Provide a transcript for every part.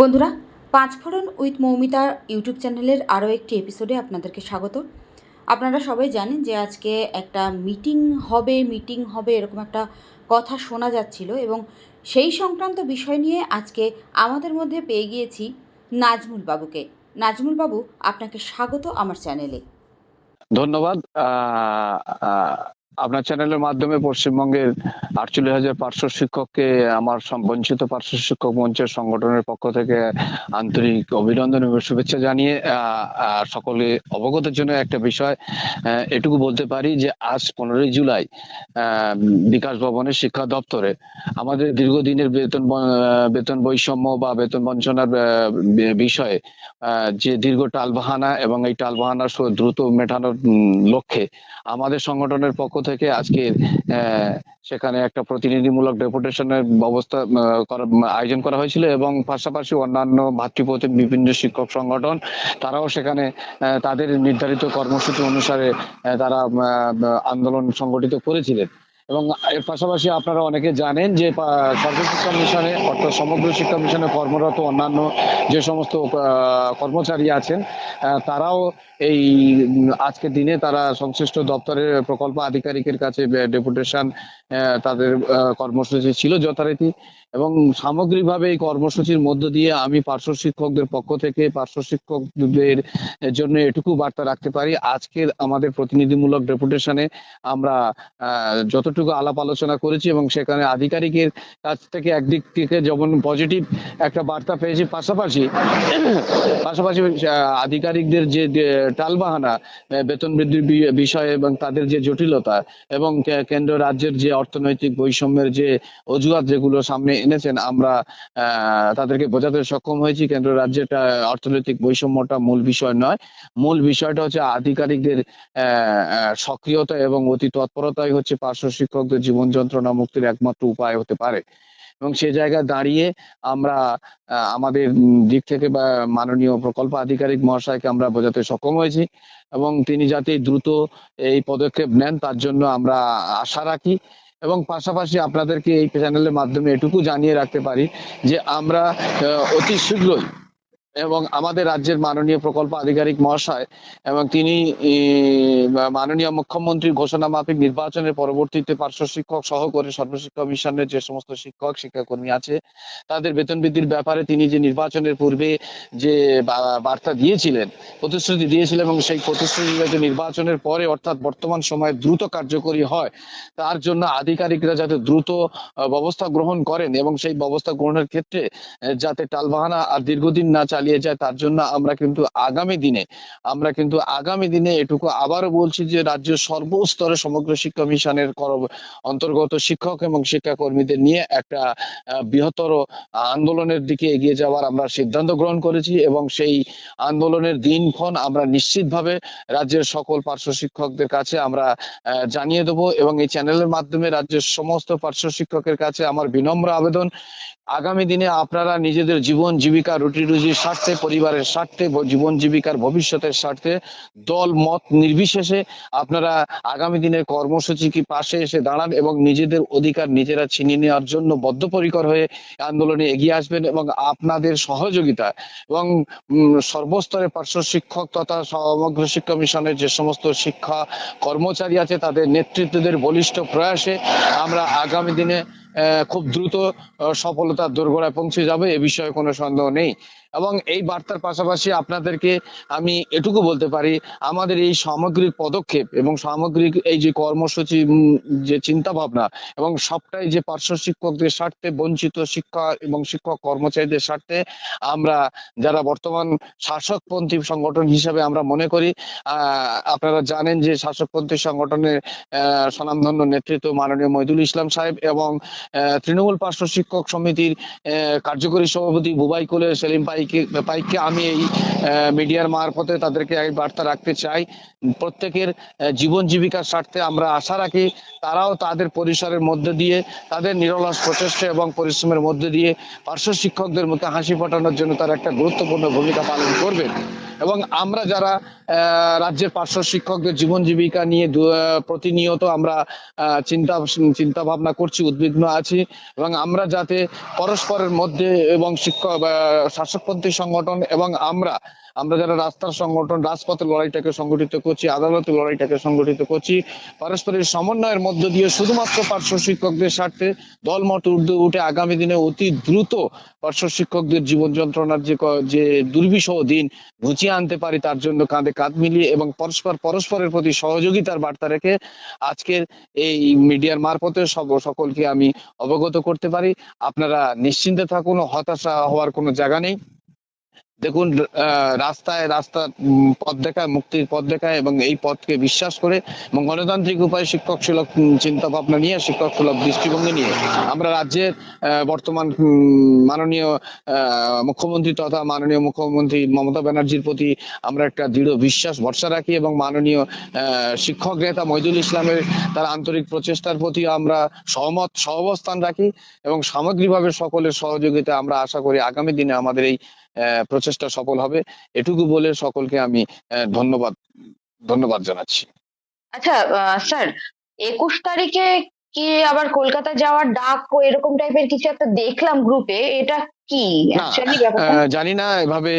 বন্ধুরা পাঁচফোড়ন with মৌমিতার YouTube চ্যানেলের আরও একটি এপিসোডে আপনাদেরকে স্বাগত। আপনারা সবাই জানেন যে আজকে একটা মিটিং হবে মিটিং হবে, এরকম একটা কথা শোনা যাচ্ছিল এবং সেই সংক্রান্ত বিষয় নিয়ে আজকে আমাদের মধ্যে পেয়ে গিয়েছি নাজমুল বাবুকে। নাজমুল বাবু, আপনাকে স্বাগত আমার চ্যানেলে। ধন্যবাদ। আপনার চ্যানেলের মাধ্যমে পশ্চিমবঙ্গের আটচল্লিশ হাজার পার্শ্ব শিক্ষককে, আমার বঞ্চিত পার্শ্ব শিক্ষক মঞ্চের সংগঠনের পক্ষ থেকে আন্তরিক অভিনন্দন এবং শুভেচ্ছা জানিয়ে সকলে অবগতের জন্য একটা বিষয় এটুকু বলতে পারি যে আজ পনেরোই জুলাই বিকাশ ভবনের শিক্ষা দপ্তরে আমাদের দীর্ঘদিনের বেতন বেতন বৈষম্য বা বেতন বঞ্চনার বিষয়ে যে দীর্ঘ টালবাহানা এবং এই টালবাহানা দ্রুত মেটানোর লক্ষ্যে আমাদের সংগঠনের পক্ষ থেকে আজকে সেখানে একটা প্রতিনিধিমূলক ডেপুটেশনের ব্যবস্থা আয়োজন করা হয়েছিল এবং পাশাপাশি অন্যান্য ভাতৃপ্রতিম বিভিন্ন শিক্ষক সংগঠন, তারাও সেখানে তাদের নির্ধারিত কর্মসূচি অনুসারে তারা আন্দোলন সংগঠিত করেছিলেন। এবং এর পাশাপাশি আপনারা অনেকে জানেন যে সর্বশিক্ষা মিশনে অর্থাৎ সমগ্র শিক্ষা মিশনে কর্মরত অন্যান্য যে সমস্ত কর্মচারী আছেন তারাও এই আজকের দিনে তারা সংশ্লিষ্ট দপ্তরের প্রকল্প আধিকারিকের কাছে ডেপুটেশন তাদের কর্মসূচি ছিল যথারীতি এবং সামগ্রিকভাবে এই কর্মসূচির মধ্য দিয়ে আমি পার্শ্ব শিক্ষকদের পক্ষ থেকে পার্শ্ব শিক্ষকদের জন্য এটুকু বার্তা রাখতে পারি। আজকের আমাদের প্রতিনিধিমূলক ডেপুটেশনে আমরা আহ, যতটুকু আলাপ আলোচনা করেছি এবং সেখানে আধিকারিকের কাছ থেকে একদিক থেকে যেমন পজিটিভ একটা বার্তা পেয়েছি, পাশাপাশি পাশাপাশি আধিকারিকদের যে টালবাহানা বেতন বৃদ্ধির বিষয়ে এবং তাদের যে জটিলতা এবং কেন্দ্র রাজ্যের যে অর্থনৈতিক বৈষম্যের যে অজুহাত যেগুলো সামনে এনেছেন, আমরা তাদেরকে বোঝাতে সক্ষম হয়েছি। কেন্দ্র রাজ্যের অর্থনৈতিক বৈষম্যটা মূল বিষয় নয়। মূল বিষয়টা হচ্ছে আধিকারিকদের সক্রিয়তা এবং অতি তৎপরতাই হচ্ছে পার্শ্ব শিক্ষকদের জীবন যন্ত্রণা মুক্তির একমাত্র উপায় হতে পারে। এবং সে জায়গায় দাঁড়িয়ে আমরা আমাদের দিক থেকে বা মাননীয় প্রকল্প আধিকারিক মহাশয়কে আমরা বোঝাতে সক্ষম হয়েছি এবং তিনি যাতে দ্রুত এই পদক্ষেপ নেন তার জন্য আমরা আশা রাখি। এবং পাশাপাশি আপনাদেরকে এই চ্যানেলের মাধ্যমে এটুকু জানিয়ে রাখতে পারি যে আমরা অতি শীঘ্রই এবং আমাদের রাজ্যের মাননীয় প্রকল্প আধিকারিক মহাশয় এবং তিনি মাননীয় মুখ্যমন্ত্রীর ঘোষণা মাফিক নির্বাচনের পরবর্তীতে পার্শ্ব শিক্ষক সহ করে সর্বশিক্ষা মিশনের যে সমস্ত শিক্ষক, শিক্ষাকর্মী আছে, তাদের বেতন বৃদ্ধির ব্যাপারে তিনি যে নির্বাচনের পূর্বে যে বার্তা দিয়েছিলেন, প্রতিশ্রুতি দিয়েছিলেন এবং সেই প্রতিশ্রুতি যাতে নির্বাচনের পরে অর্থাৎ বর্তমান সময়ে দ্রুত কার্যকরী হয়, তার জন্য আধিকারিকরা যাতে দ্রুত ব্যবস্থা গ্রহণ করেন এবং সেই ব্যবস্থা গ্রহণের ক্ষেত্রে যাতে টালবাহানা আর দীর্ঘদিন না চালিয়ে যায়, তার জন্য আমরা কিন্তু আগামী দিনে, আমরা কিন্তু আগামী দিনে এটুকু আবারও বলছি যে রাজ্য সর্বস্তরে সমগ্র শিক্ষা মিশনের অন্তর্গত শিক্ষক এবং শিক্ষাকর্মীদের নিয়ে একটা বৃহত্তর আন্দোলনের দিকে এগিয়ে যাওয়ার আমরা সিদ্ধান্ত গ্রহণ করেছি এবং সেই আন্দোলনের দিনক্ষণ আমরা নিশ্চিতভাবে রাজ্যের সকল পার্শ্ব শিক্ষকদের কাছে আমরা জানিয়ে দেবো এবং এই চ্যানেলের মাধ্যমে রাজ্যের সমস্ত পার্শ্ব শিক্ষকের কাছে আমার বিনম্র আবেদন। আগামী দিনে আপনারা নিজেদের জীবন জীবিকা রুটি রুজির স্বার্থে, পরিবারের স্বার্থে জীবন জীবিকার ভবিষ্যতের স্বার্থে দল, মত নির্বিশেষে আপনারা আগামী দিনের কর্মসূচি কি পাশে এসে দাঁড়ান এবং নিজেদের অধিকার নিজেরা ছিনিয়ে নেওয়ার জন্য বদ্ধপরিকর হয়ে আন্দোলনে এগিয়ে আসবেন এবং আপনাদের সহযোগিতা এবং সর্বস্তরে পার্শ্ব শিক্ষক তথা সমগ্র শিক্ষা মিশনের যে সমস্ত শিক্ষা কর্মচারী আছে, তাদের নেতৃত্বদের বলিষ্ঠ প্রয়াসে আমরা আগামী দিনে খুব দ্রুত সফলতার দোরগোড়ায় পৌঁছে যাবে এ বিষয়ে কোনো সন্দেহ নেই। এবং এই বার্তার পাশাপাশি আপনাদেরকে আমি এটুকু বলতে পারি আমাদের এই সামগ্রিক পদক্ষেপ এবং সামগ্রিক এই যে কর্মসূচি যে চিন্তা ভাবনা এবং সবটাই যে পার্শ্ব শিক্ষকদের স্বার্থে বঞ্চিত শিক্ষা এবং শিক্ষক কর্মচারীদের স্বার্থে আমরা যারা বর্তমান শাসকপন্থী সংগঠন হিসেবে আমরা মনে করি আপনারা জানেন যে শাসকপন্থী সংগঠনের আহ, স্বনামধন্য নেতৃত্ব মাননীয় মহিদুল ইসলাম সাহেব এবং তৃণমূল পার্শ্ব শিক্ষক সমিতির কার্যকরী সভাপতি বুবাই কোলে সেলিম পাইকে, পাইককে আমি এই মিডিয়ার মারফতে তাদেরকে এই বার্তা রাখতে চাই। প্রত্যেকের জীবন জীবিকার স্বার্থে আমরা আশা রাখি তারাও তাদের পরিসরের মধ্যে দিয়ে, তাদের নিরলস প্রচেষ্টা এবং পরিশ্রমের মধ্যে দিয়ে পার্শ্ব শিক্ষকদের মুখে হাসি ফোটানোর জন্য তারা একটা গুরুত্বপূর্ণ ভূমিকা পালন করবেন। এবং আমরা যারা রাজ্যের পার্শ্ব শিক্ষকদের জীবন জীবিকা নিয়ে প্রতিনিয়ত আমরা চিন্তা চিন্তা ভাবনা করছি, উদ্বিগ্ন আছি এবং আমরা যাতে পরস্পরের মধ্যে এবং শিক্ষক শাসকপন্থী সংগঠন এবং আমরা আমরা যারা রাস্তার সংগঠন, রাজপথের লড়াইটাকে সংগঠিত করছি, আদালতের লড়াইটাকে সংগঠিত করছি, পারস্পরিক সমন্বয়ের মধ্য দিয়ে শুধুমাত্র পার্শ্ব শিক্ষকদের স্বার্থে দলমত উর্দু উঠে আগামী দিনে অতি দ্রুত পার্শ্ব শিক্ষকদের জীবন যন্ত্রণার যে যে দুর্বিষহ দিন, ঘুচিয়ে আনতে পারি, তার জন্য কাঁধে কাঁধ মিলিয়ে এবং পরস্পর পরস্পরের প্রতি সহযোগিতার বার্তা রেখে আজকের এই মিডিয়ার মারফতে সব সকলকে আমি অবগত করতে পারি। আপনারা নিশ্চিন্তে থাকুন, হতাশা হওয়ার কোনো জায়গা নেই। দেখুন রাস্তায় রাস্তা পথ দেখায়, মুক্তির পথ দেখায় এবং এই পথকে বিশ্বাস করে এবং গণতান্ত্রিক উপায়ে শিক্ষক সুলভ চিন্তা ভাবনা নিয়ে, শিক্ষক সুলভ দৃষ্টিভঙ্গি নিয়ে আমরা রাজ্যের বর্তমান মাননীয় মুখ্যমন্ত্রী তথা মাননীয় মুখ্যমন্ত্রী মমতা ব্যানার্জির প্রতি আমরা একটা দৃঢ় বিশ্বাস, ভরসা রাখি এবং মাননীয় শিক্ষক নেতা মইদুল ইসলামের তার আন্তরিক প্রচেষ্টার প্রতি আমরা সহমত, সহাবস্থান রাখি এবং সামগ্রিকভাবে সকলের সহযোগিতা আমরা আশা করি আগামী দিনে আমাদের এই প্রচেষ্টা সফল হবে। এটুকু বলে সকলকে আমি ধন্যবাদ ধন্যবাদ জানাচ্ছি। আচ্ছা স্যার, একুশ তারিখে কি আবার কলকাতা যাওয়ার ডাক এরকম টাইপের কিছু একটা দেখলাম গ্রুপে এটা জানি না এভাবে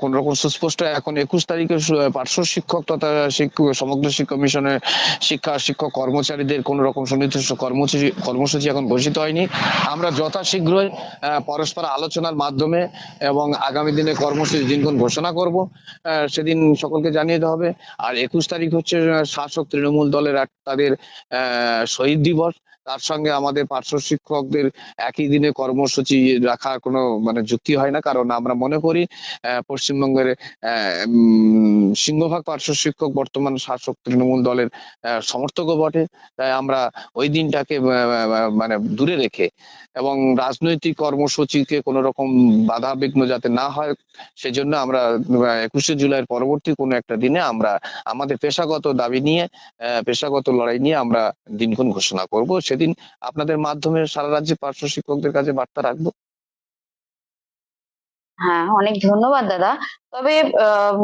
কোন রকম সুস্পষ্ট এখন একুশ তারিখে পার্শ্ব শিক্ষক তথা শিক্ষক সমগ্র শিক্ষা মিশনের শিক্ষা শিক্ষক কর্মচারীদের কোন রকম সুনির্দিষ্ট কর্মসূচি কর্মসূচি এখন ঘোষিত হয়নি। আমরা যথাশীঘ্রই আহ, পরস্পর আলোচনার মাধ্যমে এবং আগামী দিনে কর্মসূচি দিনক্ষণ ঘোষণা করব। আহ, সেদিন সকলকে জানিয়ে দেওয়া হবে। আর একুশ তারিখ হচ্ছে শাসক তৃণমূল দলের এক তাদের আহ, শহীদ দিবস। তার সঙ্গে আমাদের পার্শ্ব শিক্ষকদের একই দিনে কর্মসূচি রাখা কোনো মানে যুক্তি হয় না। কারণ আমরা মনে করি পশ্চিমবঙ্গের সিংহভাগ পার্শ্ব শিক্ষক বর্তমান শাসক তৃণমূল দলের সমর্থকও বটে। তাই আমরা ওই দিনটাকে মানে দূরে রেখে এবং রাজনৈতিক কর্মসূচিকে কোনো রকম বাধা বিঘ্ন যাতে না হয়, সেজন্য আমরা একুশে জুলাইয়ের পরবর্তী কোনো একটা দিনে আমরা আমাদের পেশাগত দাবি নিয়ে পেশাগত লড়াই নিয়ে আমরা দিনক্ষণ ঘোষণা করব। সেদিন আপনাদের মাধ্যমে সারা রাজ্যে পার্শ্ব শিক্ষকদের কাছে বার্তা রাখব। হ্যাঁ অনেক ধন্যবাদ দাদা। তবে আম,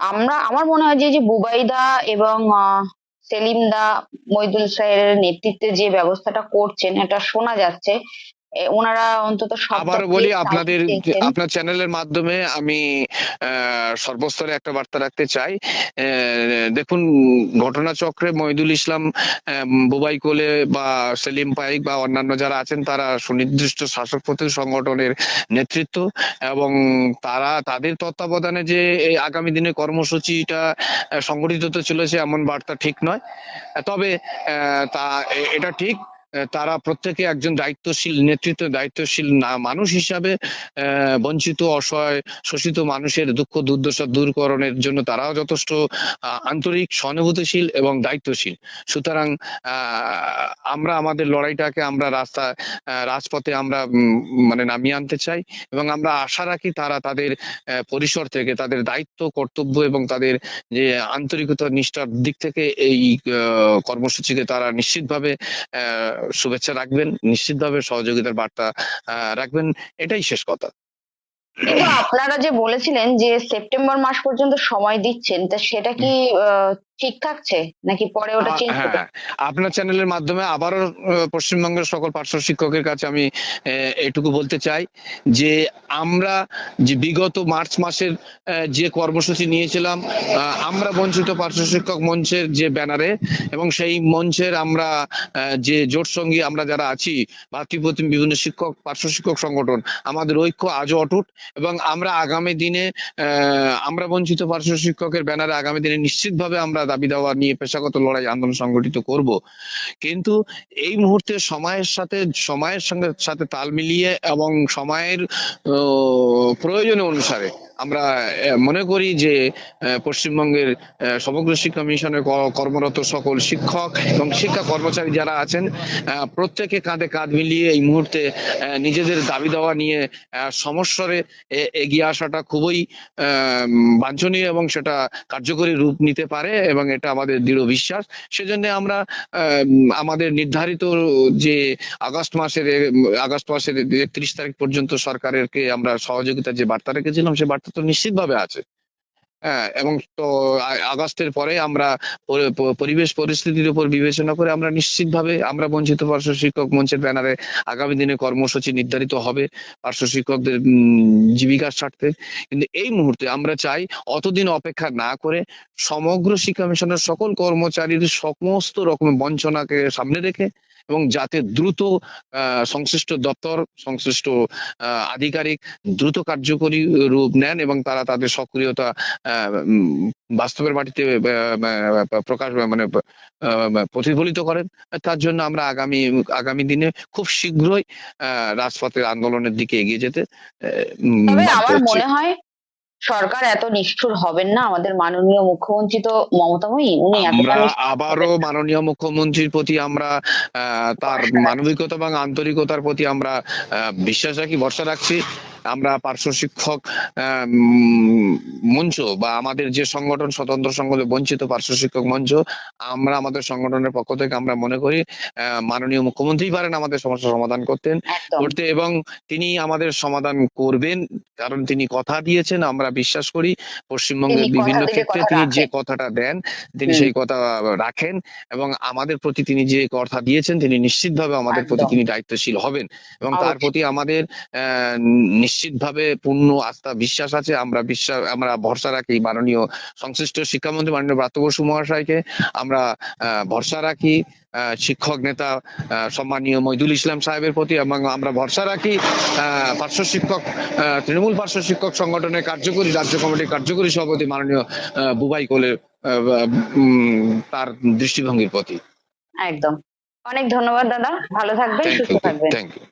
আমরা আমার মনে হয় যে বুবাইদা এবং সেলিম দা মইদুল স্যারের নেতৃত্বে যে ব্যবস্থাটা করছেন এটা শোনা যাচ্ছে। ওনারা অন্তত সব আবারও বলি আপনাদের আপনার চ্যানেলের মাধ্যমে আমি সর্বস্তরে একটা বার্তা রাখতে চাই। দেখুন ঘটনাচক্রে মহিদুল ইসলাম বুবাই কোলে বা সেলিম পাইক বা অন্যান্য যারা আছেন তারা সুনির্দিষ্ট শাসকপন্থী সংগঠনের নেতৃত্ব এবং তারা তাদের তত্ত্বাবধানে যে এই আগামী দিনে কর্মসূচিটা সংগঠিত হতে চলেছে এমন বার্তা ঠিক নয়। তবে আহ, তা এটা ঠিক তারা প্রত্যেকে একজন দায়িত্বশীল নেতৃত্ব দায়িত্বশীল না- মানুষ হিসাবে বঞ্চিত অসহায় শোষিত মানুষের দুঃখ দুর্দশা দূরকরণের জন্য তারাও যথেষ্ট আন্তরিক সহানুভূতিশীল এবং দায়িত্বশীল। সুতরাং আমরা আমাদের লড়াইটাকে আমরা রাস্তা রাজপথে আমরা মানে নামিয়ে আনতে চাই এবং আমরা আশা রাখি তারা তাদের পরিসর থেকে তাদের দায়িত্ব কর্তব্য এবং তাদের যে আন্তরিকতা নিষ্ঠার দিক থেকে এই কর্মসূচিকে তারা নিশ্চিতভাবে আহ, শুভেচ্ছা রাখবেন নিশ্চিতভাবে সহযোগিতার বার্তা আহ, রাখবেন এটাই শেষ কথা। আপনারা যে বলেছিলেন যে সেপ্টেম্বর মাস পর্যন্ত সময় দিচ্ছেন তা সেটা কি আহ, ঠিক থাকছে নাকি পরে ওটা চেঞ্জ হ্যাঁ হ্যাঁ। আপনার চ্যানেলের মাধ্যমে আবারও পশ্চিমবঙ্গের সকল পার্শ্ব শিক্ষকের কাছে আমি এটুকু বলতে চাই যে আমরা যে বিগত মার্চ মাসের যে কর্মসূচি নিয়েছিলাম আমরা বঞ্চিত পার্শ্ব শিক্ষক মঞ্চের যে ব্যানারে এবং সেই মঞ্চের আমরা যে জোট সঙ্গী আমরা যারা আছি ভাতৃপ্রতিম বিভিন্ন শিক্ষক পার্শ্ব শিক্ষক সংগঠন আমাদের ঐক্য আজও অটুট এবং আমরা আগামী দিনে আহ, আমরা বঞ্চিত পার্শ্ব শিক্ষকের ব্যানারে আগামী দিনে নিশ্চিতভাবে আমরা দাবি দাওয়া নিয়ে পেশাগত লড়াই আন্দোলন সংগঠিত করব। কিন্তু এই মুহূর্তে সময়ের সাথে, সময়ের সঙ্গে সাথে তাল মিলিয়ে এবং সময়ের প্রয়োজন অনুসারে আমরা মনে করি যে পশ্চিমবঙ্গের সমগ্র শিক্ষা মিশনে কর্মরত সকল শিক্ষক এবং শিক্ষা কর্মচারী যারা আছেন প্রত্যেকে কাঁধে কাঁধ মিলিয়ে এই মুহূর্তে নিজেদের দাবি দেওয়া নিয়ে, এ- এগিয়ে আসাটা খুবই বাঞ্ছনীয় এবং সেটা কার্যকরী রূপ নিতে পারে এবং এটা আমাদের দৃঢ় বিশ্বাস। সেজন্য আমরা আমাদের নির্ধারিত যে আগস্ট মাসের আগস্ট মাসের একত্রিশ তারিখ পর্যন্ত সরকারেরকে আমরা সহযোগিতার যে বার্তা রেখেছিলাম, সে বার্তা তো নিশ্চিতভাবে আছে। হ্যাঁ এবং তো আগস্টের পরে আমরা পরিবেশ পরিস্থিতির উপর বিবেচনা করে আমরা নিশ্চিতভাবে আমরা বঞ্চিত পার্শ্ব শিক্ষক মঞ্চের ব্যানারে আগামী দিনে কর্মসূচি নির্ধারিত হবে পার্শ্ব শিক্ষকদের জীবিকার স্বার্থে। কিন্তু এই মুহূর্তে আমরা চাই অতদিন অপেক্ষা না করে সমগ্র শিক্ষা মিশনের সকল কর্মচারীর সমস্ত রকমের বঞ্চনাকে সামনে রেখে এবং যাতে দ্রুত সংশ্লিষ্ট দপ্তর সংশ্লিষ্ট আধিকারিক দ্রুত কার্যকরী রূপ নেন এবং তারা তাদের সক্রিয়তা বাস্তবের মাটিতে প্রকাশ মানে প্রতিফলিত করেন। তার জন্য আমরা আগামী আগামী দিনে খুব শীঘ্রই আহ, রাজপথের আন্দোলনের দিকে এগিয়ে যেতে তবে আমার মনে হয় সরকার এত নিষ্ঠুর হবেন না? আমাদের মাননীয় মুখ্যমন্ত্রী তো মমতাময়ী উনি আমরা আবারও মাননীয় মুখ্যমন্ত্রীর প্রতি আমরা আহ, তার মানবিকতা এবং আন্তরিকতার প্রতি আমরা আহ, বিশ্বাস রাখি ভরসা রাখছি। আমরা পার্শ্ব শিক্ষক মঞ্চ বা আমাদের যে সংগঠন স্বতন্ত্র সংগঠন বঞ্চিত পার্শ্ব শিক্ষক মঞ্চ আমরা আমাদের সংগঠনের পক্ষ থেকে আমরা মনে করি মাননীয় মুখ্যমন্ত্রী পারেন আমাদের সমস্যা সমাধান করতেন। করতে এবং তিনি আমাদের সমাধান করবেন কারণ তিনি কথা দিয়েছেন আমরা বিশ্বাস করি পশ্চিমবঙ্গের বিভিন্ন ক্ষেত্রে তিনি যে কথাটা দেন তিনি সেই কথা রাখেন এবং আমাদের প্রতি তিনি যে কথা দিয়েছেন তিনি নিশ্চিতভাবে আমাদের প্রতি তিনি দায়িত্বশীল হবেন এবং তার প্রতি আমাদের আহ, নিশ্চিতভাবে পূর্ণ আস্থা বিশ্বাস আছে। আমরা বিশ্বাস আমরা ভরসা রাখি মাননীয় সংশ্লিষ্ট শিক্ষামন্ত্রী মাননীয় ব্রাত্য বসু মহাশয়কে। আমরা ভরসা রাখি শিক্ষক নেতা সম্মানীয় মইদুল ইসলাম সাহেবের প্রতি এবং আমরা ভরসা রাখি পার্শ্ব শিক্ষক তৃণমূল পার্শ্ব শিক্ষক সংগঠনের কার্যকরী রাজ্য কমিটির কার্যকরী সভাপতি মাননীয় বুবাই কোলের তার দৃষ্টিভঙ্গির প্রতি। একদম। অনেক ধন্যবাদ দাদা। ভালো থাকবেন সুস্থ থাকবেন। Thank you